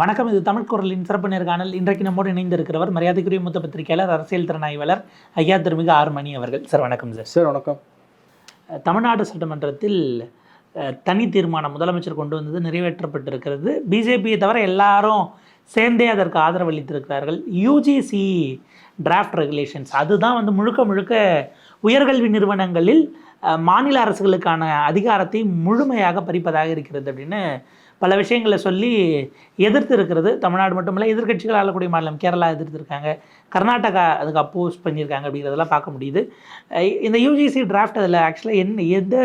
வணக்கம் இது தமிழ் குரலின் சிறப்பு நேர்காணல் இன்றைக்கு நம்மோடு இணைந்திருக்கிறவர் மரியாதைக்குரிய மூத்த பத்திரிகையாளர் அரசியல் திறனாய்வாளர் ஐயா திருமிகு ஆர் மணி அவர்கள். சார் வணக்கம் சார். சார் வணக்கம். தமிழ்நாடு சட்டமன்றத்தில் தனி தீர்மானம் முதலமைச்சர் கொண்டு வந்தது நிறைவேற்றப்பட்டிருக்கிறது. பிஜேபியை தவிர எல்லாரும் சேர்ந்தே அதற்கு ஆதரவு அளித்திருக்கிறார்கள். யூஜிசி டிராஃப்ட் ரெகுலேஷன்ஸ் அதுதான் வந்து முழுக்க முழுக்க உயர்கல்வி நிறுவனங்களில் மாநில அரசுகளுக்கான அதிகாரத்தை முழுமையாக பறிப்பதாக இருக்கிறது அப்படின்னு பல விஷயங்களை சொல்லி எதிர்த்து இருக்கிறது. தமிழ்நாடு மட்டுமல்ல எதிர்க்கட்சிகள் ஆளக்கூடிய மாநிலம் கேரளா எதிர்த்திருக்காங்க. கர்நாடகா அதுக்கு அப்போஸ் பண்ணியிருக்காங்க அப்படிங்கிறதெல்லாம் பார்க்க முடியுது. இந்த யூஜிசி டிராஃப்ட் அதில் ஆக்சுவலாக என்ன எந்த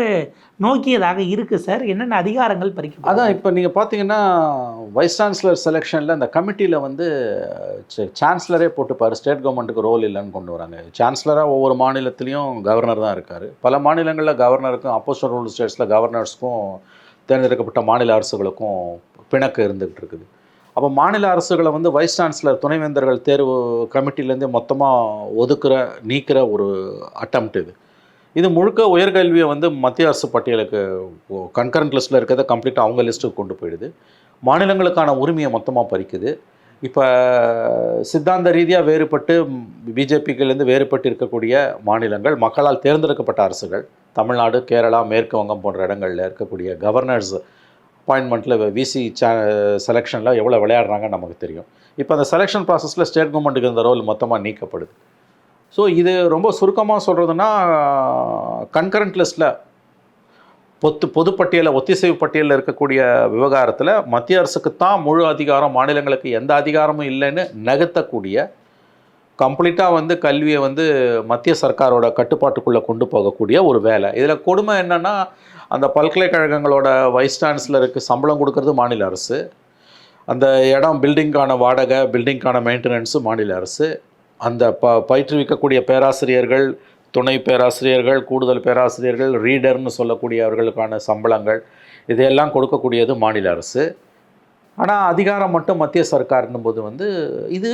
நோக்கியதாக இருக்குது சார் என்னென்ன அதிகாரங்கள் பறிக்க அதான் இப்போ நீங்கள் பார்த்தீங்கன்னா வைஸ் சான்சலர் செலெக்ஷனில் அந்த கமிட்டியில் வந்து சான்சலரே போட்டுப்பார். ஸ்டேட் கவர்மெண்ட்டுக்கு ரோல் இல்லைன்னு கொண்டு வராங்க. சான்சலராக ஒவ்வொரு மாநிலத்திலையும் கவர்னர் தான் இருக்கார். பல மாநிலங்களில் கவர்னருக்கும் அப்போஸ்டல் ரூல் ஸ்டேட்ஸில் கவர்னர்ஸ்க்கும் தேர்ந்தெடுக்கப்பட்ட மாநில அரசுகளுக்கும் பிணக்கு இருந்துகிட்டு இருக்குது. அப்போ மாநில அரசுகளை வந்து வைஸ் சான்சலர் துணைவேந்தர்கள் தேர்வு கமிட்டிலேருந்து மொத்தமாக ஒதுக்குற நீக்கிற ஒரு அட்டம்ப்ட் இது. இது முழுக்க உயர்கல்வியை வந்து மத்திய அரசு பட்டியலுக்கு கன்கரண்ட் லிஸ்ட்டில் இருக்கிறத கம்ப்ளீட்டாக அவங்க லிஸ்ட்டுக்கு கொண்டு போயிடுது. மாநிலங்களுக்கான உரிமையை மொத்தமாக பறிக்குது. இப்போ சித்தாந்த ரீதியாக வேறுபட்டு பிஜேபிக்கிலேருந்து வேறுபட்டு இருக்கக்கூடிய மாநிலங்கள் மக்களால் தேர்ந்தெடுக்கப்பட்ட அரசுகள் தமிழ்நாடு கேரளா மேற்கு வங்கம் போன்ற இடங்களில் இருக்கக்கூடிய கவர்னர்ஸ் அப்பாயின்மெண்ட்டில் விசி சே செலெக்ஷனில் எவ்வளோ விளையாடுறாங்கன்னு நமக்கு தெரியும். இப்போ அந்த செலெக்ஷன் ப்ராசஸில் ஸ்டேட் கவர்மெண்ட்டுக்கு இந்த ரோல் மொத்தமாக நீக்கப்படுது. ஸோ இது ரொம்ப சுருக்கமாக சொல்கிறதுனா கன்கரண்ட் லிஸ்ட்டில் பொத்து பொதுப்பட்டியலில் ஒத்திசைவு பட்டியலில் இருக்கக்கூடிய விவகாரத்தில் மத்திய அரசுக்கு தான் முழு அதிகாரம் மாநிலங்களுக்கு எந்த அதிகாரமும் இல்லைன்னு நகர்த்தக்கூடிய கம்ப்ளீட்டாக வந்து கல்வியை வந்து மத்திய சர்க்காரோட கட்டுப்பாட்டுக்குள்ளே கொண்டு போகக்கூடிய ஒரு வேலை. இதில் கொடுமை என்னென்னா அந்த பல்கலைக்கழகங்களோட வைஸ் சான்சலருக்கு சம்பளம் கொடுக்கறது மாநில அரசு. அந்த இடம் பில்டிங்கான வாடகை பில்டிங்கான மெயின்டெனன்ஸு மாநில அரசு. அந்த ப பயிற்றுவிக்கக்கூடிய பேராசிரியர்கள் துணை பேராசிரியர்கள் கூடுதல் பேராசிரியர்கள் ரீடர்னு சொல்லக்கூடியவர்களுக்கான சம்பளங்கள் இதையெல்லாம் கொடுக்கக்கூடியது மாநில அரசு. ஆனால் அதிகாரம் மட்டும் மத்திய சர்க்கார்னும் போது வந்து இது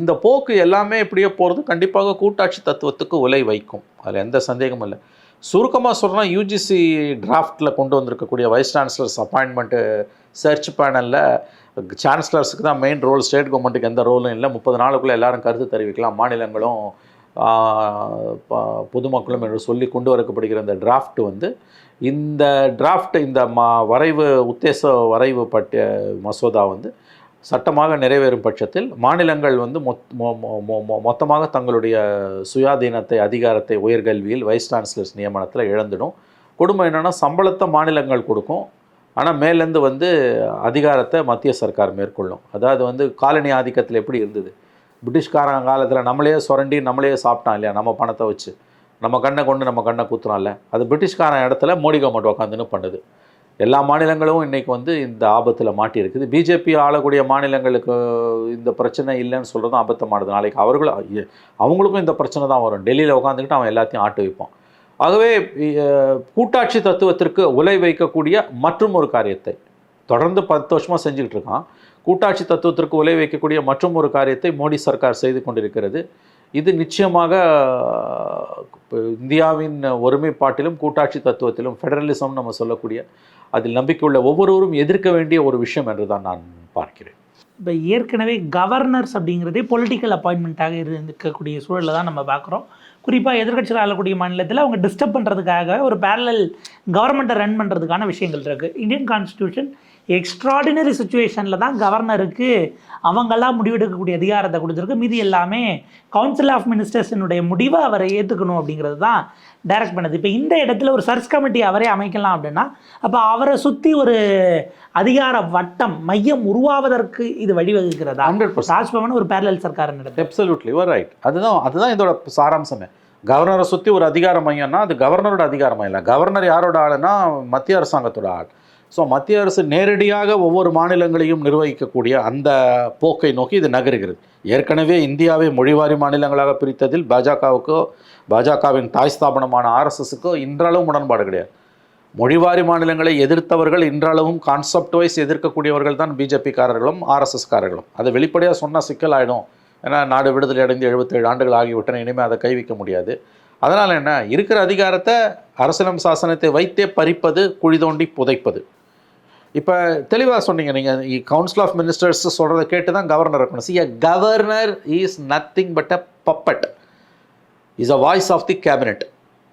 இந்த போக்கு எல்லாமே இப்படியே போகிறது கண்டிப்பாக கூட்டாட்சி தத்துவத்துக்கு உலை வைக்கும். அதில் எந்த சந்தேகமும் இல்லை. சுருக்கமாக சொல்கிறோம் யூஜிசி டிராஃப்டில் கொண்டு வந்திருக்கக்கூடிய வைஸ் சான்சலர்ஸ் அப்பாயின்மெண்ட்டு சர்ச் பேனலில் சான்சலர்ஸுக்கு தான் மெயின் ரோல் ஸ்டேட் கவர்மெண்ட்டுக்கு எந்த ரோலும் இல்லை. முப்பது நாளுக்குள்ளே எல்லாரும் கருத்து தெரிவிக்கலாம். மாநிலங்களும் பொதுமக்களும் என்று சொல்லி கொண்டு வரப்படுகிற அந்த டிராஃப்ட் வந்து இந்த டிராஃப்ட் இந்த மா வரைவு உத்தேச வரைவு பட்ட மசோதா வந்து சட்டமாக நிறைவேறும் பட்சத்தில் மாநிலங்கள் வந்து மொத் மொ- மொ- மொ- மொ- மொத்தமாக தங்களுடைய சுயாதீனத்தை அதிகாரத்தை உயர்கல்வியில் வைஸ் சான்சலர்ஸ் நியமனத்தில் இழந்துடும். கொடுமை என்னென்னா சம்பளத்தை மாநிலங்கள் கொடுக்கும். ஆனால் மேலேருந்து வந்து அதிகாரத்தை மத்திய சர்க்கார் மேற்கொள்ளும். அதாவது வந்து காலனி ஆதிக்கத்தில் எப்படி இருந்தது? பிரிட்டிஷ்காரங்க காலத்தில் நம்மளே சுரண்டி நம்மளே சாப்பிட்டான் இல்லையா? நம்ம பணத்தை வச்சு. நம்ம கண்ணை கொண்டு நம்ம கண்ணை குத்துறோம்ல அது பிரிட்டிஷ்காரன் இடத்துல மோடி கவர்மெண்ட் உட்காந்துன்னு பண்ணுது. எல்லா மாநிலங்களும் இன்றைக்கி வந்து இந்த ஆபத்தில் மாட்டியிருக்குது. பிஜேபி ஆளக்கூடிய மாநிலங்களுக்கு இந்த பிரச்சனை இல்லைன்னு சொல்கிறதும் ஆபத்தமானது நாளைக்கு அவர்களும் அவங்களுக்கும் இந்த பிரச்சனை தான் வரும். டெல்லியில் உட்காந்துக்கிட்டு அவன் எல்லாத்தையும் ஆட்டு வைப்பான். ஆகவே கூட்டாட்சி தத்துவத்திற்கு உலை வைக்கக்கூடிய மற்றும் ஒரு காரியத்தை தொடர்ந்து பத்து வருஷமாக செஞ்சுக்கிட்டு இருக்கான். கூட்டாட்சி தத்துவத்திற்கு உலை வைக்கக்கூடிய மற்றும் ஒரு காரியத்தை மோடி சர்க்கார் செய்து கொண்டிருக்கிறது. இது நிச்சயமாக இந்தியாவின் ஒருமைப்பாட்டிலும் கூட்டாட்சி தத்துவத்திலும் ஃபெடரலிசம் நம்ம சொல்லக்கூடிய அதில் நம்பிக்கையுள்ள ஒவ்வொருவரும் எதிர்க்க வேண்டிய ஒரு விஷயம் என்று தான் நான் பார்க்கிறேன். இப்போ ஏற்கனவே கவர்னர்ஸ் அப்படிங்கிறதே பொலிட்டிக்கல் அப்பாயின்மெண்ட்டாக இருக்கக்கூடிய சூழலில் தான் நம்ம பார்க்குறோம். குறிப்பாக எதிர்க்கட்சிகள் ஆளக்கூடிய மாநிலத்தில் அவங்க டிஸ்டர்ப் பண்ணுறதுக்காக ஒரு பேரலல் கவர்மெண்ட்டை ரன் பண்ணுறதுக்கான விஷயங்கள் இருக்குது இந்தியன் கான்ஸ்டியூஷன் எக்ஸ்ட்ராடினரி சுச்சுவேஷனில் தான் கவர்னருக்கு அவங்கெல்லாம் முடிவெடுக்கக்கூடிய அதிகாரத்தை கொடுத்துருக்கு. மீதி எல்லாமே கவுன்சில் ஆஃப் மினிஸ்டர்ஸினுடைய முடிவை அவரை ஏற்றுக்கணும் அப்படிங்கிறது தான் டைரக்ட் பண்ணுது. இப்போ இந்த இடத்துல ஒரு சர்ச் கமிட்டி அவரே அமைக்கலாம் அப்படின்னா அப்போ அவரை சுற்றி ஒரு அதிகார வட்டம் மையம் உருவாவதற்கு இது வழிவகுக்கிறதா? ஹண்ட்ரட் ராஜ்பவன் ஒரு பேரலல் சர்க்கார் நடத்தும் எப்சல்யூட்லி யுவர் ரைட் அதுதான் அதுதான் இதோட சாராம்சமே. கவர்னரை சுற்றி ஒரு அதிகார மையம்னா அது கவர்னரோட அதிகார மையம் இல்லை. கவர்னர் யாரோட ஆளுன்னா மத்திய அரசாங்கத்தோட ஆள். ஸோ மத்திய அரசு நேரடியாக ஒவ்வொரு மாநிலங்களையும் நிர்வகிக்கக்கூடிய அந்த போக்கை நோக்கி இது நகருகிறது. ஏற்கனவே இந்தியாவை மொழிவாரி மாநிலங்களாக பிரித்ததில் பாஜகவுக்கோ பாஜகவின் தாய் ஸ்தாபனமான ஆர்எஸ்எஸுக்கோ இன்றளவும் உடன்பாடு கிடையாது. மொழிவாரி மாநிலங்களை எதிர்த்தவர்கள் இன்றளவும் கான்செப்ட் வைஸ் எதிர்க்கக்கூடியவர்கள் தான் பிஜேபிக்காரர்களும் ஆர்எஸ்எஸ்காரர்களும். அதை வெளிப்படையாக சொன்னால் சிக்கலாயிடும் ஏன்னா நாடு விடுதலை அடைந்து எழுபத்தேழு ஆண்டுகள் ஆகிவிட்டன இனிமேல் அதை கைவிக்க முடியாது. அதனால் என்ன? இருக்கிற அதிகாரத்தை அரசியலம் சாசனத்தை வைத்தே பறிப்பது குழி தோண்டி புதைப்பது. இப்போ தெளிவாக சொன்னீங்க நீங்கள் கவுன்சில் ஆஃப் மினிஸ்டர்ஸ் சொல்கிறத கேட்டு தான் கவர்னர் இருக்கணும். See a governor is nothing but a puppet is a voice of the cabinet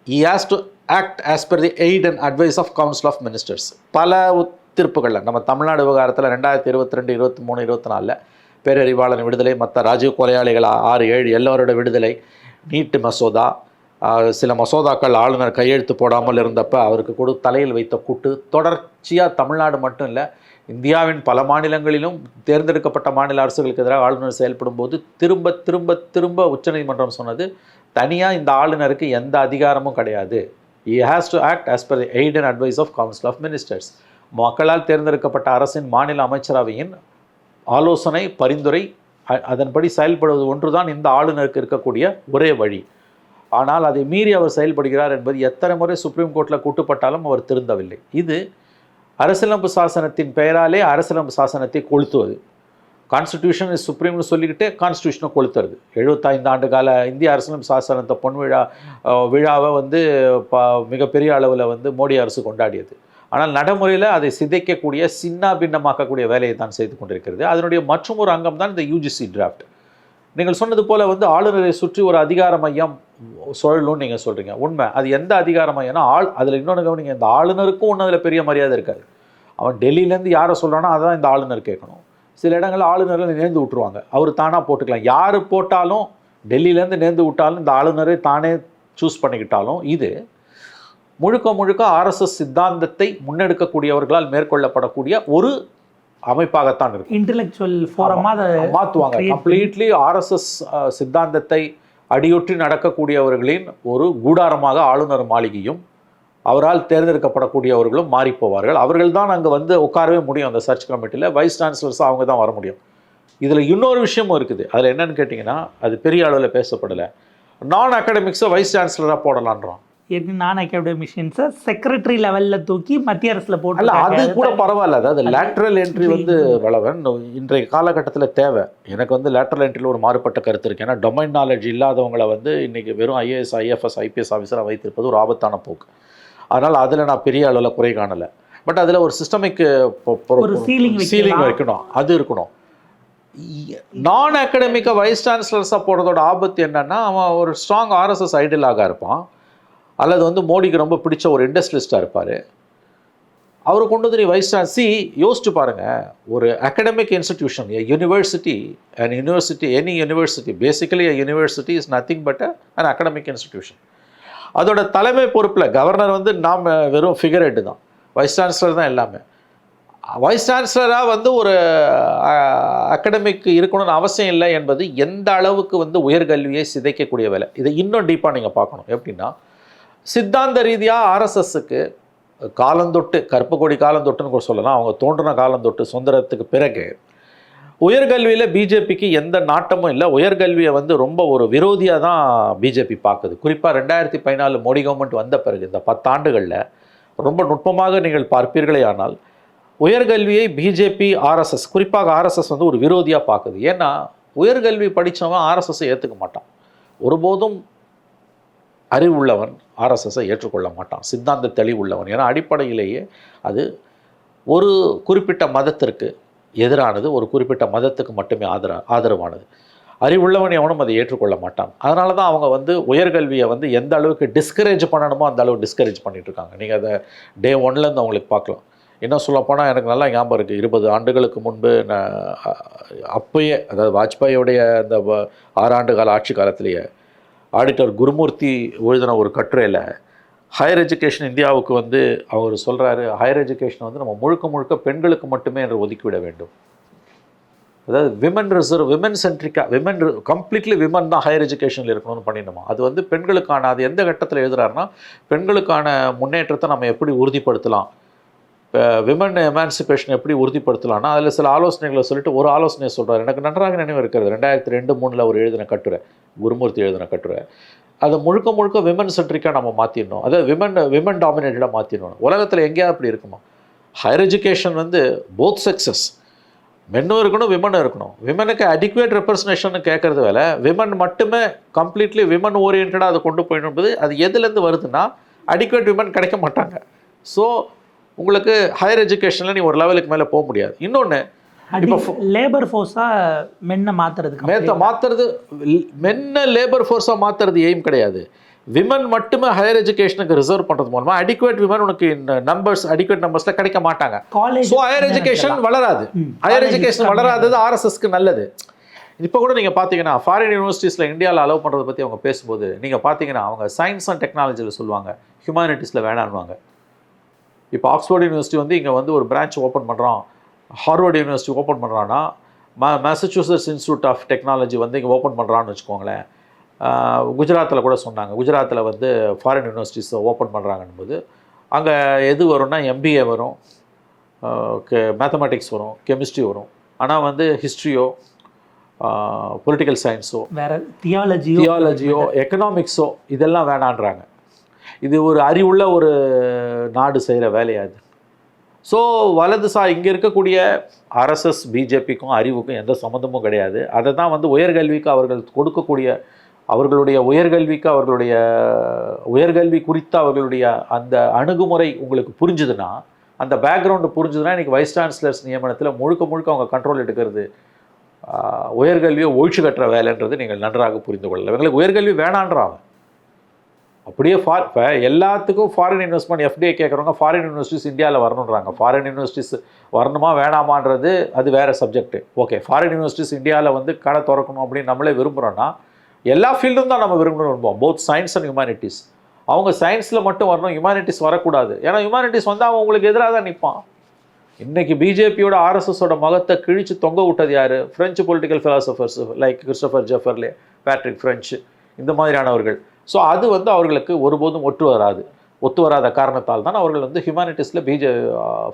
he has to act as per the aid and advice of council of ministers பல உத்திருப்புகளில் நம்ம தமிழ்நாடு விவகாரத்தில் ரெண்டாயிரத்தி இருபத்தி ரெண்டு இருபத்தி மூணு இருபத்தி நாலில் பேரறிவாளன் விடுதலை மற்ற ராஜீவ் கொலையாளிகள் ஆறு ஏழு எல்லோரோட விடுதலை நீட்டு மசோதா சில மசோதாக்கள் ஆளுநர் கையெழுத்து போடாமல் இருந்தப்போ அவருக்கு கொடு தலையில் வைத்த கூட்டு தொடர்ச்சியாக தமிழ்நாடு மட்டும் இல்லை இந்தியாவின் பல மாநிலங்களிலும் தேர்ந்தெடுக்கப்பட்ட மாநில அரசுகளுக்கு எதிராக ஆளுநர் செயல்படும் போது திரும்ப திரும்ப திரும்ப உச்சநீதிமன்றம் சொன்னது தனியாக இந்த ஆளுநருக்கு எந்த அதிகாரமும் கிடையாது. He has to act as per aid and advice of council of ministers மக்களால் தேர்ந்தெடுக்கப்பட்ட அரசின் மாநில அமைச்சரவையின் ஆலோசனை பரிந்துரை அதன்படி செயல்படுவது ஒன்றுதான் இந்த ஆளுநருக்கு இருக்கக்கூடிய ஒரே வழி. ஆனால் அதை மீறி அவர் செயல்படுகிறார் என்பது எத்தனை முறை சுப்ரீம் கோர்ட்டில் கூட்டுப்பட்டாலும் அவர் திருந்தவில்லை. இது அரசியலமைப்பு சாசனத்தின் பெயராலே அரசியலமைப்பு சாசனத்தை கொளுத்துவது. கான்ஸ்டியூஷன் இஸ் சுப்ரீம்னு சொல்லிக்கிட்டே கான்ஸ்டியூஷனை கொளுத்துறது. எழுபத்தைந்து ஆண்டு கால இந்திய அரசியலமைப்பு சாசனத்தை பொன் விழா விழாவை வந்து ப மிகப்பெரிய அளவில் வந்து மோடி அரசு கொண்டாடியது. ஆனால் நடைமுறையில் அதை சிதைக்கக்கூடிய சின்ன பின்னமாக்கக்கூடிய வேலையை தான் செய்து கொண்டிருக்கிறது. அதனுடைய மற்றும் ஒரு அங்கம் தான் இந்த யூஜிசி டிராஃப்ட் நீங்கள் சொன்னது போல் வந்து ஆளுநரை சுற்றி ஒரு அதிகார மையம் சொல்லணும்னு நீங்கள் சொல்கிறீங்க உண்மை. அது எந்த அதிகார மையம்னா ஆள் அதில் இன்னொன்று கவனிங்க இந்த ஆளுநருக்கும் ஒன்றும் அதில் பெரிய மரியாதை இருக்காது. அவன் டெல்லியிலேருந்து யாரை சொல்கிறானோ அதான் இந்த ஆளுநர் கேட்கணும். சில இடங்களில் ஆளுநர்கள் நேர்ந்து விட்டுருவாங்க. அவர் தானாக போட்டுக்கலாம். யார் போட்டாலும் டெல்லியிலேருந்து நேர்ந்து விட்டாலும் இந்த ஆளுநரை தானே சூஸ் பண்ணிக்கிட்டாலும் இது முழுக்க முழுக்க ஆர்எஸ்எஸ் சித்தாந்தத்தை முன்னெடுக்கக்கூடியவர்களால் மேற்கொள்ளப்படக்கூடிய ஒரு அமைப்பாகத்தான் இருக்கும் இன்டெலெக்சுவல் ஃபோரமாக அதை மாற்றுவாங்க கம்ப்ளீட்லி ஆர்எஸ்எஸ் சித்தாந்தத்தை அடியொற்றி நடக்கக்கூடியவர்களின் ஒரு கூடாரமாக ஆளுநர் மாளிகையும் அவரால் தேர்ந்தெடுக்கப்படக்கூடியவர்களும் மாறிப் போவார்கள் அவர்கள் தான் அங்கே வந்து உட்காரவே முடியும் அந்த சர்ச் கமிட்டியில் வைஸ் சான்சலர்ஸ் அவங்க தான் வர முடியும். இதில் இன்னொரு விஷயமும் இருக்குது. அதில் என்னன்னு கேட்டிங்கன்னா அது பெரிய அளவில் பேசப்படலை. நான் அகாடமிக்ஸை வைஸ் சான்சலராக போடலான்றோம் ஏற்கனவே நான் அகாடமிஷியன்ஸை செக்ரட்டரி லெவலில் தூக்கி மத்திய அரசில் அல்ல அது போட்டு கூட பரவாயில்ல. அதாவது லேட்ரல் என்ட்ரி வந்து வளவன். இன்றைய காலகட்டத்தில் தேவை. எனக்கு வந்து லேட்ரல் என்ட்ரியில் ஒரு மாறுபட்ட கருத்து இருக்கு. ஏன்னா டொமைன் நாலேஜ் இல்லாதவங்களை வந்து இன்னைக்கு வெறும் ஐஏஎஸ் ஐஎஃப்எஸ் ஐபிஎஸ் ஆஃபீஸராக வைத்திருப்பது ஒரு ஆபத்தான போக்கு. அதனால் அதில் நான் பெரிய அளவில் குறை காணலை. பட் அதில் ஒரு சிஸ்டமிக் ஒரு ceiling வைக்கலாம். சீலிங் வைக்கணும். அது இருக்கணும். நான் அகாடமிக்காக வைஸ் சான்சலர்ஸாக போடுறதோட ஆபத்து என்னன்னா அவன் ஒரு ஸ்ட்ராங் ஆர்எஸ்எஸ் ஐடியலாக இருப்பான். அல்லது வந்து மோடிக்கு ரொம்ப பிடிச்ச ஒரு இண்டஸ்ட்ரியலிஸ்ட்டாக இருப்பார். அவரை கொண்டு வந்து நீ வைஸ் சி யோசிச்சு பாருங்கள் ஒரு academic institution university and university any university basically university is nothing but an academic institution அதோட தலைமை பொறுப்பில் கவர்னர் வந்து நாம் வெறும் ஃபிகர் ஹெட்டு தான். வைஸ் சான்சலர் தான் எல்லாமே. வைஸ் சான்சலராக வந்து ஒரு அகடமிக் இருக்கணும்னு அவசியம் இல்லை என்பது எந்த அளவுக்கு வந்து உயர்கல்வியை சிதைக்கக்கூடிய வேலை. இதை இன்னும் டீப்பாக நீங்கள் பார்க்கணும். எப்படின்னா சித்தாந்த ரீதியாக ஆர்எஸ்எஸ்க்கு காலந்தொட்டு கற்பக்கொடி காலந்தொட்டுன்னு கூட சொல்லலாம். அவங்க தோன்றின காலந்தொட்டு சுதந்திரத்துக்கு பிறகு உயர்கல்வியில் பிஜேபிக்கு எந்த நாட்டமும் இல்லை. உயர்கல்வியை வந்து ரொம்ப ஒரு விரோதியாக தான் பிஜேபி பார்க்குது. குறிப்பாக ரெண்டாயிரத்தி பதினாலு மோடி கவர்மெண்ட் வந்த பிறகு இந்த பத்தாண்டுகளில் ரொம்ப நுட்பமாக நீங்கள் பார்ப்பீர்களே ஆனால் உயர்கல்வியை பிஜேபி ஆர்எஸ்எஸ் குறிப்பாக ஆர்எஸ்எஸ் வந்து ஒரு விரோதியாக பார்க்குது. ஏன்னா உயர்கல்வி படித்தவன் ஆர்எஸ்எஸ்ஸை ஏற்றுக்க மாட்டான். ஒருபோதும் அறிவுள்ளவன் ஆர்எஸ்எஸ்ஸை ஏற்றுக்கொள்ள மாட்டான். சித்தாந்த தெளிவுள்ளவன். ஏன்னா அடிப்படையிலேயே அது ஒரு குறிப்பிட்ட மதத்திற்கு எதிரானது ஒரு குறிப்பிட்ட மதத்துக்கு மட்டுமே ஆதர ஆதரவானது. அறிவுள்ளவன் எவனும் அதை ஏற்றுக்கொள்ள மாட்டான். அதனால தான் அவங்க வந்து உயர்கல்வியை வந்து எந்த அளவுக்கு டிஸ்கரேஜ் பண்ணணுமோ அந்த அளவுக்கு டிஸ்கரேஜ் பண்ணிட்டு இருக்காங்க. நீங்கள் அதை டே ஒன்லேருந்து அவங்களுக்கு பார்க்கலாம். என்ன சொல்லப்போனால் எனக்கு நல்லா ஞாபகம் இருக்குது இருபது ஆண்டுகளுக்கு முன்பு நான் அப்போயே அப்பயே அதாவது வாஜ்பாயோடைய அந்த ஆறு ஆறாண்டு கால ஆட்சி காலத்திலேயே ஆடிட்டர் குருமூர்த்தி எழுதின ஒரு கட்டுரையில் ஹையர் எஜுகேஷன் இந்தியாவுக்கு வந்து அவர் சொல்கிறாரு ஹையர் எஜுகேஷன் வந்து நம்ம முழுக்க முழுக்க பெண்களுக்கு மட்டுமே என்று ஒதுக்கிவிட வேண்டும். அதாவது விமன் ரிசர்வ் விமன் சென்ட்ரிக்கா விமன் கம்ப்ளீட்லி விமன் தான் ஹையர் எஜுகேஷனில் இருக்கணும்னு பண்ணிடணுமா? அது வந்து பெண்களுக்கான அது எந்த கட்டத்தில் எழுதுகிறாருன்னா பெண்களுக்கான முன்னேற்றத்தை நம்ம எப்படி உறுதிப்படுத்தலாம்? விமன் எமான்சிபேஷன் எப்படி உறுதிப்படுத்தலாம்னா அதில் சில ஆலோசனைகளை சொல்லிட்டு ஒரு ஆலோசனையை சொல்கிறார் எனக்கு நன்றாக நினைவு இருக்கிறது. ரெண்டாயிரத்தி ரெண்டு மூணில் அவர் எழுதின கட்டுரை குருமூர்த்தி எழுதின கட்டுரை. அதை முழுக்க முழுக்க விமன் சென்ட்ரிக்காக நம்ம மாற்றிடணும் அதாவது விமன் விமன் டாமினேட்டடாக மாற்றிடணும் உலகத்தில் எங்கேயாவது அப்படி இருக்குமா? ஹையர் எஜுகேஷன் வந்து போத் சக்ஸஸ் மென்னும் இருக்கணும் விமனும் இருக்கணும். விமனுக்கு அடிக்குவேட் ரெப்ரஸன்டேஷன் கேட்குறது வேலை. விமன் மட்டுமே கம்ப்ளீட்லி விமன் ஓரியன்டாக அதை கொண்டு போயிடும்போது அது எதுலேருந்து வருதுன்னா அடிக்குவேட் விமன் கிடைக்க மாட்டாங்க. ஸோ உங்களுக்கு ஹையர் எஜுகேஷனில் நீ ஒரு லெவலுக்கு மேலே போக முடியாது. இன்னொன்று லேபர் ஃபோர்ஸா மென்னை மாத்துறதுக்கு மேத்த மாத்துறது மென்ன லேபர் ஃபோர்ஸாக மாத்துறது எய்ம் கிடையாது. விமன் மட்டுமே ஹையர் எஜுகேஷனுக்கு ரிசர்வ் பண்ணுறது மூலமா அடிக்குவேட் விமன் உனக்கு நம்பர்ஸ் அடிக்குவேட் நம்பர்ஸில் கிடைக்க மாட்டாங்க. ஸோ ஹையர் எஜுகேஷன் வளராது. ஹையர் எஜுகேஷன் வளராதது ஆர்எஸ்எஸ்க்கு நல்லது. இப்போ கூட நீங்கள் பார்த்தீங்கன்னா ஃபாரின் யூனிவர்சிட்டிஸில் இந்தியாவில் அலோவ் பண்ணுறதை பற்றி அவங்க பேசும்போது நீங்கள் பார்த்தீங்கன்னா அவங்க சயின்ஸ் அண்ட் டெக்னாலஜியில் சொல்லுவாங்க. ஹியூமானிட்டிஸில் வேணான்னுவாங்க. இப்போ ஆக்ஸ்போர்ட் யூனிவர்சிட்டி வந்து இங்கே வந்து ஒரு பிரான்ச் ஓப்பன் பண்ணுறோம் ஹார்வர்ட் யூனிவர்சிட்டி ஓப்பன் பண்ணுறான்னா மா மேசச்சூசட்ஸ் இன்ஸ்டியூட் ஆஃப் டெக்னாலஜி வந்து இங்கே ஓப்பன் பண்ணுறான்னு வச்சுக்கோங்களேன். குஜராத்தில் கூட சொன்னாங்க. குஜராத்தில் வந்து ஃபாரின் யூனிவர்சிட்டிஸ் ஓப்பன் பண்ணுறாங்கன்னும் போது அங்கே எது வரும்னா எம்பிஏ வரும். மேத்தமெட்டிக்ஸ் வரும் கெமிஸ்ட்ரி வரும். ஆனால் வந்து ஹிஸ்ட்ரியோ பொலிட்டிக்கல் சயின்ஸோ வேற தியாலஜியோ தியாலஜியோ எக்கனாமிக்ஸோ இதெல்லாம் வேணான்றாங்க. இது ஒரு அறிவுள்ள ஒரு நாடு செய்கிற வேலையாது ஸோ வலதுசா இங்கே இருக்கக்கூடிய ஆர்எஸ்எஸ் பிஜேபிக்கும் அறிவுக்கும் எந்த சம்மந்தமும் கிடையாது. அதை தான் வந்து உயர்கல்விக்கு அவர்கள் கொடுக்கக்கூடிய அவர்களுடைய உயர்கல்விக்கு அவர்களுடைய உயர்கல்வி குறித்த அவர்களுடைய அந்த அணுகுமுறை உங்களுக்கு புரிஞ்சுதுன்னா அந்த பேக்ரவுண்டு புரிஞ்சுதுன்னா இன்றைக்கி வைஸ் சான்சலர்ஸ் நியமனத்தில் முழுக்க முழுக்க அவங்க கண்ட்ரோல் எடுக்கிறது உயர்கல்வியை ஒழிச்சு கட்டுற வேலைன்றது நீங்கள் நன்றாக புரிந்து கொள்ளலாம். இவங்களுக்கு உயர்கல்வி வேணான்றாங்க அப்படியே ஃபார் இப்போ எல்லாத்துக்கும் ஃபாரின் இன்வெஸ்ட்மெண்ட் எஃப்டிஐ கேட்குறவங்க ஃபாரின் யூனிவர்சிட்டிஸ் இந்தியாவில் வரணுன்றாங்க ஃபாரின் யூனிவர்சிட்டிஸ் வரணுமா வேணாமான்றது அது வேறு சப்ஜெக்ட் ஓகே ஃபாரின் யூனிவர்சிட்டிஸ் இந்தியாவில் வந்து கடை திறக்கணும் அப்படின்னு நம்மளே விரும்புகிறோன்னா எல்லா ஃபீல்டும் தான் நம்ம விரும்பணும் விரும்புவோம். போத் சயின்ஸ் அண்ட் ஹியூமானிட்டிஸ் அவங்க சயின்ஸில் மட்டும் வரணும் ஹியூமானிட்டிஸ் வரக்கூடாது. ஏன்னா ஹியூமானிட்டிஸ் வந்து அவன் உங்களுக்கு எதிராக தான் நிற்பான் இன்றைக்கி பிஜேபியோட ஆர்எஸ்எஸோட மகத்தை கிழிச்சு தொங்க விட்டது யார்? French political philosophers like Christopher Jefferly Patrick French இந்த மாதிரியானவர்கள். ஸோ அது வந்து அவர்களுக்கு ஒருபோதும் ஒட்டு வராது. ஒத்து வராத காரணத்தால் தான் அவர்கள் வந்து ஹியூமானிட்டிஸில் பிஜே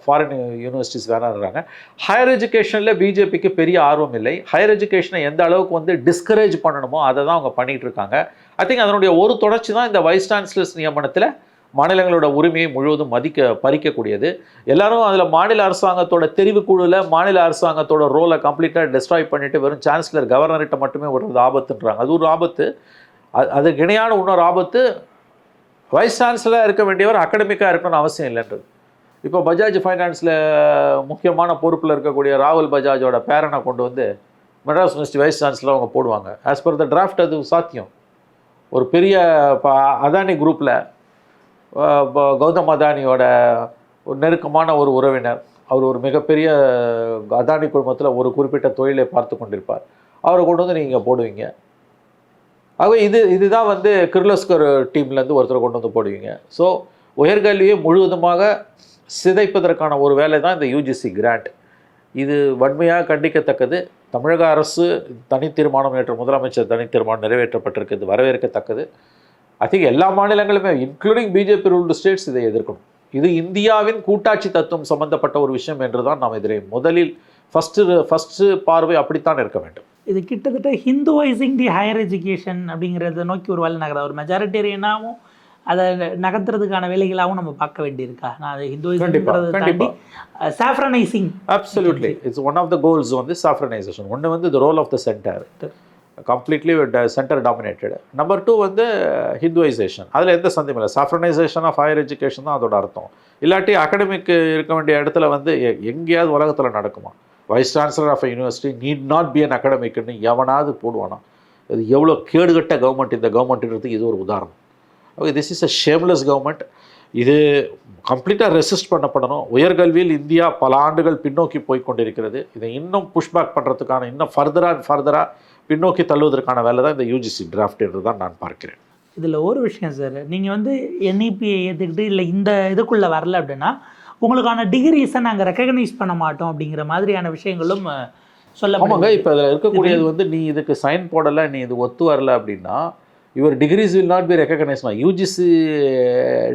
ஃபாரின் யூனிவர்சிட்டிஸ் வேணான்றாங்க. ஹையர் எஜுகேஷனில் பிஜேபிக்கு பெரிய ஆர்வம் இல்லை. ஹையர் எஜுகேஷனை எந்த அளவுக்கு வந்து டிஸ்கரேஜ் பண்ணணுமோ அதை தான் அவங்க பண்ணிகிட்டு இருக்காங்க. ஐ திங்க் அதனுடைய ஒரு தொடர்ச்சி தான் இந்த வைஸ் சான்சலர்ஸ் நியமனத்தில் மாநிலங்களோட உரிமையை முழுவதும் மதிக்க பறிக்கக்கூடியது. எல்லாரும் அதில் மாநில அரசாங்கத்தோட தெரிவு குழுவில் மாநில அரசாங்கத்தோட ரோலை கம்ப்ளீட்டாக டெஸ்ட்ராய் பண்ணிவிட்டு வெறும் சான்சலர் கவர்னர்கிட்ட மட்டுமே விடுறது ஆபத்துன்றாங்க. அது ஒரு ஆபத்து. அது அதுக்கு இணையான இன்னொரு ஆபத்து வைஸ் சான்சலராக இருக்க வேண்டியவர் அகடமிக்காக இருக்கணும்னு அவசியம் இல்லைன்றது இப்போ பஜாஜ் ஃபைனான்ஸில் முக்கியமான பொறுப்பில் இருக்கக்கூடிய ராகுல் பஜாஜோட பேரனை கொண்டு வந்து மெட்ராஸ் யூனிவர்சிட்டி வைஸ் சான்சலர் அவங்க போடுவாங்க. ஆஸ் பர் த டிராஃப்ட் அது சாத்தியம். ஒரு பெரிய இப்போ அதானி குரூப்பில் கௌதம் அதானியோட ஒரு நெருக்கமான ஒரு உறவினர். அவர் ஒரு மிகப்பெரிய அதானி குடும்பத்தில் ஒரு குறிப்பிட்ட தொழிலை பார்த்து கொண்டிருப்பார். அவரை கொண்டு வந்து நீங்கள் போடுவீங்க. ஆகவே இது இதுதான் வந்து கிர்லஸ்கர் டீம்லேருந்து ஒருத்தரை கொண்டு வந்து போடுவீங்க. ஸோ உயர்கல்வியை முழுவதுமாக சிதைப்பதற்கான ஒரு வேலை தான் இந்த யூஜிசி கிராண்ட் இது வன்மையாக கண்டிக்கத்தக்கது. தமிழக அரசு தனி தீர்மானம் நேற்று முதலமைச்சர் தனி தீர்மானம் நிறைவேற்றப்பட்டிருக்கிறது வரவேற்கத்தக்கது. ஐ திங்க் எல்லா மாநிலங்களுமே இன்க்ளூடிங் பிஜேபி ரூல்டு ஸ்டேட்ஸ் இதை எதிர்க்கணும். இது இந்தியாவின் கூட்டாட்சி தத்துவம் சம்பந்தப்பட்ட ஒரு விஷயம் என்று தான் நாம் இதில் முதலில் ஃபஸ்ட்டு ஃபஸ்ட்டு பார்வை அப்படித்தான் இருக்க வேண்டும். இது கிட்டத்தட்ட ஹிந்துவைசிங் தி ஹையர் எஜுகேஷன் அப்படிங்கிறத நோக்கி ஒரு வேலை நகர ஒரு மெஜாரிட்டேரியனாகவும் அதை நகர்த்துறதுக்கான வேலைகளாகவும் நம்ம பார்க்க வேண்டியிருக்கா? நான் அது கண்டிப்பா, ஹிந்துவைசிங்கிறத தாண்டி. Saffronising absolutely it's one of the goals வந்து சாஃப்ரனைசேஷன் ஒன்று வந்து the role of the centre completely centre dominated number two வந்து ஹிந்துவைசேஷன் அதில் எந்த சந்தேகம் இல்லை. சாஃப்ரனைசேஷன் ஆஃப் ஹையர் எஜுகேஷன் தான் அதோட அர்த்தம். இல்லாட்டி அகடமிக் இருக்க வேண்டிய இடத்துல வந்து எங்கேயாவது உலகத்தில் நடக்குமா? Vice chancellor of university need not be an அகடமிக்னு எவனாவது போடுவானா இது எவ்வளோ கேடுகட்ட கவர்மெண்ட் இந்த கவர்மெண்ட்டுன்றதுக்கு இது ஒரு உதாரணம். Okay this is a shameless government இது கம்ப்ளீட்டாக ரெசிஸ்ட் பண்ணப்படணும். உயர்கல்வியில் இந்தியா பல ஆண்டுகள் பின்னோக்கி போய் கொண்டிருக்கிறது. இதை இன்னும் புஷ்பேக் பண்ணுறதுக்கான இன்னும் ஃபர்தராக அண்ட் ஃபர்தராக பின்னோக்கி தள்ளுவதற்கான வேலை தான் இந்த யூஜிசி டிராஃப்ட் என்று தான் நான் பார்க்கிறேன். இதில் ஒரு விஷயம் சார் நீங்கள் வந்து என்இபியை ஏற்றுக்கிட்டு இல்லை இந்த இதுக்குள்ளே வரல அப்படின்னா உங்களுக்கான டிகிரிஸை நாங்கள் ரெக்கக்னைஸ் பண்ண மாட்டோம் அப்படிங்கிற மாதிரியான விஷயங்களும் அஹ், ஆமாங்க இப்போ அதில் இருக்கக்கூடியது வந்து நீ இதுக்கு சைன் போடலை நீ இது ஒத்து வரல அப்படின்னா your degrees will not be ரெக்கக்னைஸ்னா UGC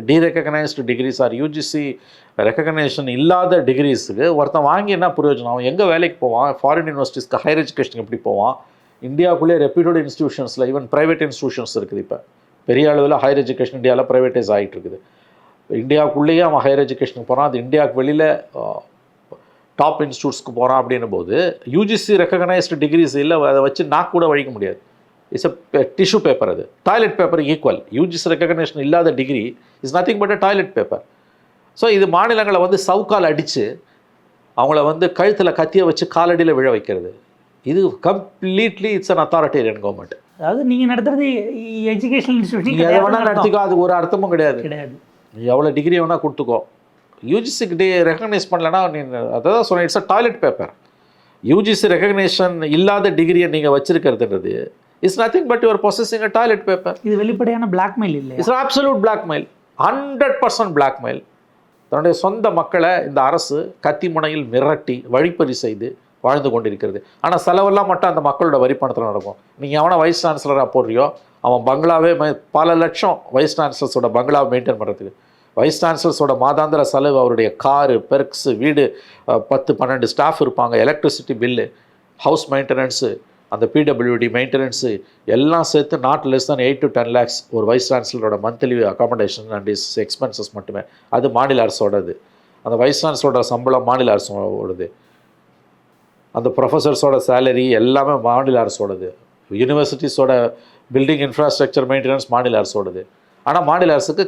derecognised degrees are UGC recognition இல்லாத டிகிரிஸுக்கு ஒருத்தன் வாங்கி என்ன பிரயோஜனம்? அவன் எங்கே வேலைக்கு போவான்? ஃபாரின் யூனிவர்சிட்டிஸ்க்கு ஹையர் எஜுகேஷன் எப்படி போவான்? இந்தியாவுக்குள்ளே ரெப்யூட்டட் இன்ஸ்டியூஷன்ஸில் ஈவன் ப்ரைவேட் இன்ஸ்டியூஷன்ஸ் இருக்குது இப்போ. பெரிய அளவில் ஹையர் எஜுகேஷன் இந்தியாவில் ப்ரைவேட்டைஸ் ஆகிட்டு இருக்குது. இந்தியாவுக்குள்ளேயே அவன் ஹையர் எஜுகேஷனுக்கு போகிறான் அது இந்தியாவுக்கு வெளியில் டாப் இன்ஸ்டியூட்ஸ்க்கு போகிறான் அப்படின்னும் போது யூஜிசி ரெக்கக்னைஸ்டு டிகிரிஸ் இல்லை அதை வச்சு நாக் கூட வழிக்க முடியாது. இட்ஸ் அ டிஷ்யூ பேப்பர் அது. Toilet paper equal UGC recognition இல்லாத degree is nothing but a toilet paper so இது மாநிலங்களை வந்து சவுக்கால் அடித்து அவங்கள வந்து கழுத்தில் கத்தியை வச்சு காலடியில் விழ வைக்கிறது. இது completely it's an authoritarian government அதாவது நீங்க நடத்துறது எஜுகேஷன் நீங்கள் எதை வேணால் நடத்திக்கோ அதுக்கு ஒரு அர்த்தமும் கிடையாது. கிடையாது. நீ எவ்வளோ டிகிரி வேணால் கொடுத்துக்கோ. யூஜிசிக்கு டே ரெகக்னைஸ் பண்ணலன்னா நீ அதான் சொன்னேன் it's a toilet paper UGC recognition இல்லாத டிகிரியை நீங்கள் வச்சிருக்கிறதுன்றது it's nothing but your possessing a toilet paper இது வெளிப்படையான பிளாக்மெயில் இல்லையா? It's absolute blackmail hundred percent blackmail தன்னுடைய சொந்த மக்களை இந்த அரசு கத்தி முனையில் மிரட்டி வழிப்பறி செய்து வாழ்ந்து கொண்டிருக்கிறது. ஆனால் செலவெல்லாம் மட்டும் அந்த மக்களோட வரி பணத்தில் நடக்கும். நீங்கள் எவனை வைஸ் சான்சலராக போடுறியோ அவன் பங்களாவே பல லட்சம் வைஸ் சான்சலர்ஸோட பங்களாவை மெயின்டைன் பண்ணுறதுக்கு வைஸ் சான்சலர்ஸோட மாதாந்திர செலவு அவருடைய காரு பெர்க்ஸு வீடு பத்து பன்னெண்டு ஸ்டாஃப் இருப்பாங்க. எலக்ட்ரிசிட்டி பில்லு ஹவுஸ் மெயின்டெனன்ஸு அந்த பிடபிள்யூடி மெயின்டெனன்ஸு எல்லாம் சேர்த்து நாட் லெஸ் தான் எயிட் டு டென் லேக்ஸ் ஒரு vice சான்சலரோட monthly accommodation and is expenses மட்டுமே. அது மாநில அரசோடது. அந்த வைஸ் சான்சலரோட சம்பளம் மாநில அரசோடது. அந்த ப்ரொஃபஸர்ஸோட சேலரி எல்லாமே மாநில அரசோடது. யூனிவர்சிட்டிஸோட பில்டிங் இன்ஃப்ராஸ்ட்ரக்சர் மெயின்டெனன்ஸ் மாநில அரசோடது ஆனால் மாநில அரசுக்கு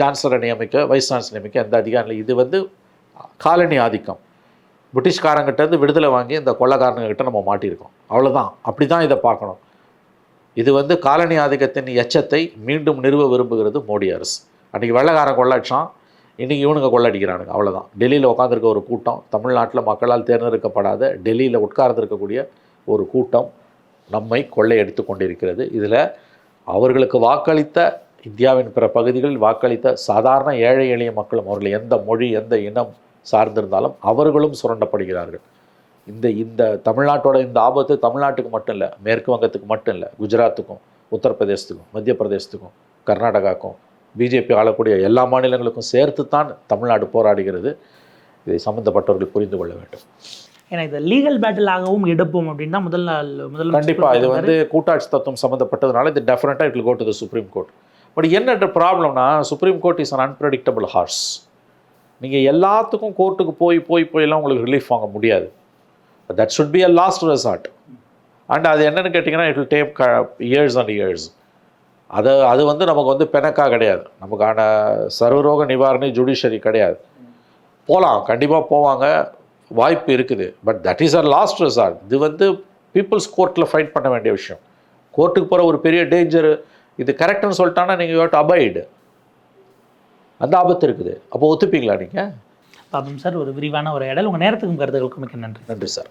சான்சலரை நியமிக்க வைஸ் சான்சலர் நியமிக்க எந்த அதிகாரம் இல்லை. இது வந்து காலனி ஆதிக்கம். பிரிட்டிஷ்காரங்கிட்டேருந்து விடுதலை வாங்கி இந்த கொள்ளக்காரங்ககிட்ட நம்ம மாட்டியிருக்கோம். அவ்வளோதான் அப்படி தான் இதை பார்க்கணும். இது வந்து காலனி ஆதிக்கத்தின் எச்சத்தை மீண்டும் நிறுவ விரும்புகிறது மோடி அரசு. அன்றைக்கி வெள்ளக்காரன் கொள்ளடிச்சான். இன்றைக்கி இவனுங்க கொள்ளடிக்கிறானுங்க. அவ்வளோதான் டெல்லியில் உட்காந்துருக்க ஒரு கூட்டம் தமிழ்நாட்டில் மக்களால் தேர்ந்தெடுக்கப்படாத டெல்லியில் உட்கார்ந்துருக்கக்கூடிய ஒரு கூட்டம். நம்மை கொள்ளையடித்து கொண்டிருக்கிறது. இதில் அவர்களுக்கு வாக்களித்த இந்தியாவின் பிற பகுதிகளில் வாக்களித்த சாதாரண ஏழை எளிய மக்களும் அவர்கள் எந்த மொழி எந்த இனம் சார்ந்திருந்தாலும் அவர்களும் சுரண்டப்படுகிறார்கள். இந்த இந்த தமிழ்நாட்டோட இந்த ஆபத்து தமிழ்நாட்டுக்கு மட்டும் இல்லை மேற்கு வங்கத்துக்கு மட்டும் இல்லை குஜராத்துக்கும் உத்தரப்பிரதேசத்துக்கும் மத்திய பிரதேசத்துக்கும் கர்நாடகாவுக்கும் பிஜேபி ஆளக்கூடிய எல்லா மாநிலங்களுக்கும் சேர்த்து தான் தமிழ்நாடு போராடுகிறது. இதை சம்பந்தப்பட்டவர்கள் புரிந்து கொள்ள வேண்டும். ஏன்னா இதை லீகல் பேட்டிலாகவும் எடுப்போம் அப்படின்னு தான் முதல் நாள் முதல் கண்டிப்பாக இது வந்து கூட்டாட்சி தத்துவம் சம்மந்தப்பட்டதுனால இது டெஃபினட்டாக it go to the supreme court but என்ன ப்ராப்ளம்னா supreme court is an unpredictable horse நீங்கள் எல்லாத்துக்கும் கோர்ட்டுக்கு போய் போய் போயெல்லாம் உங்களுக்கு ரிலீஃப் வாங்க முடியாது. That should be a last resort and அது என்னன்னு கேட்டிங்கன்னா it will take years and years அது அது வந்து நமக்கு வந்து பெனக்கா கிடையாது. நமக்கான சர்வரோக நிவாரணி ஜுடிஷரி கிடையாது. போகலாம் கண்டிப்பாக போவாங்க. வாய்ப்பு இருக்குது. But that is a last resort இது வந்து பீப்புள்ஸ் கோர்ட்டில் ஃபைட் பண்ண வேண்டிய விஷயம். கோர்ட்டுக்கு போகிற ஒரு பெரிய டேஞ்சர் இது கரெக்டுன்னு சொல்லிட்டாங்கன்னா நீங்கள் யூ அபைடு அந்த ஆபத்து இருக்குது. அப்போ ஒத்துப்பீங்களா நீங்கள் பாப்போம் சார் ஒரு விரிவான ஒரு இடம் உங்கள் நேரத்துக்கும் கருத்துக்களுக்கும் மிக்க நன்றி. நன்றி சார்.